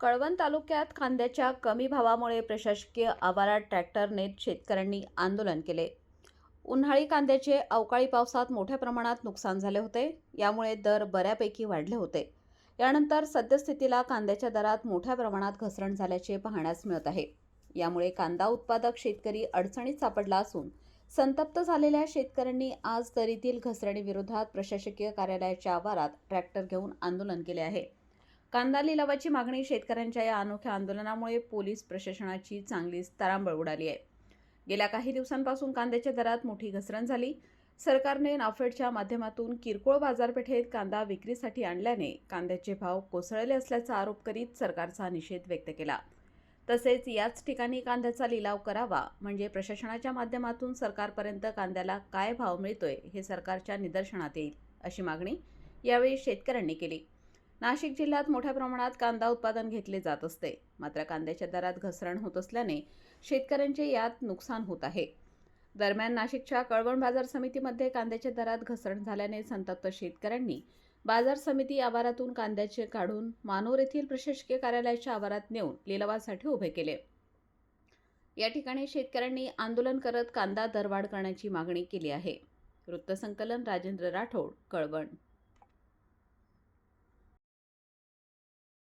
कळवण तालुक्यात कांद्याच्या कमी भावामुळे प्रशासकीय आवारात ट्रॅक्टरने शेतकऱ्यांनी आंदोलन केले. उन्हाळी कांद्याचे अवकाळी पावसात मोठ्या प्रमाणात नुकसान झाले होते. यामुळे दर बऱ्यापैकी वाढले होते. यानंतर सद्यस्थितीला कांद्याच्या दरात मोठ्या प्रमाणात घसरण झाल्याचे पाहण्यास मिळत आहे. यामुळे कांदा उत्पादक शेतकरी अडचणीत सापडला असून संतप्त झालेल्या शेतकऱ्यांनी आज दरीतील घसरणीविरोधात प्रशासकीय कार्यालयाच्या आवारात ट्रॅक्टर घेऊन आंदोलन केले आहे. कांदा लिलावाची मागणी शेतकऱ्यांच्या या अनोख्या आंदोलनामुळे पोलीस प्रशासनाची चांगलीच तारांबळ उडाली आहे. गेल्या काही दिवसांपासून कांद्याच्या दरात मोठी घसरण झाली. सरकारने नाफेडच्या माध्यमातून किरकोळ बाजारपेठेत कांदा विक्रीसाठी आणल्याने कांद्याचे भाव कोसळले असल्याचा आरोप करीत सरकारचा निषेध व्यक्त केला. तसेच याच ठिकाणी कांद्याचा लिलाव करावा म्हणजे प्रशासनाच्या माध्यमातून सरकारपर्यंत कांद्याला काय भाव मिळतोय हे सरकारच्या निदर्शनात येईल अशी मागणी यावेळी शेतकऱ्यांनी केली. नाशिक जिल्ह्यात मोठ्या प्रमाणात कांदा उत्पादन घेतले जात असते. मात्र कांद्याच्या दरात घसरण होत असल्याने शेतकऱ्यांचे यात नुकसान होत आहे. दरम्यान नाशिकच्या कळवण बाजार समितीमध्ये कांद्याच्या दरात घसरण झाल्याने संतप्त शेतकऱ्यांनी बाजार समिती आवारातून कांद्याचे काढून मानोर येथील प्रशासकीय कार्यालयाच्या आवारात नेऊन लिलावासाठी उभे केले. या ठिकाणी शेतकऱ्यांनी आंदोलन करत कांदा दरवाढ करण्याची मागणी केली आहे. वृत्तसंकलन राजेंद्र राठोड कळवण.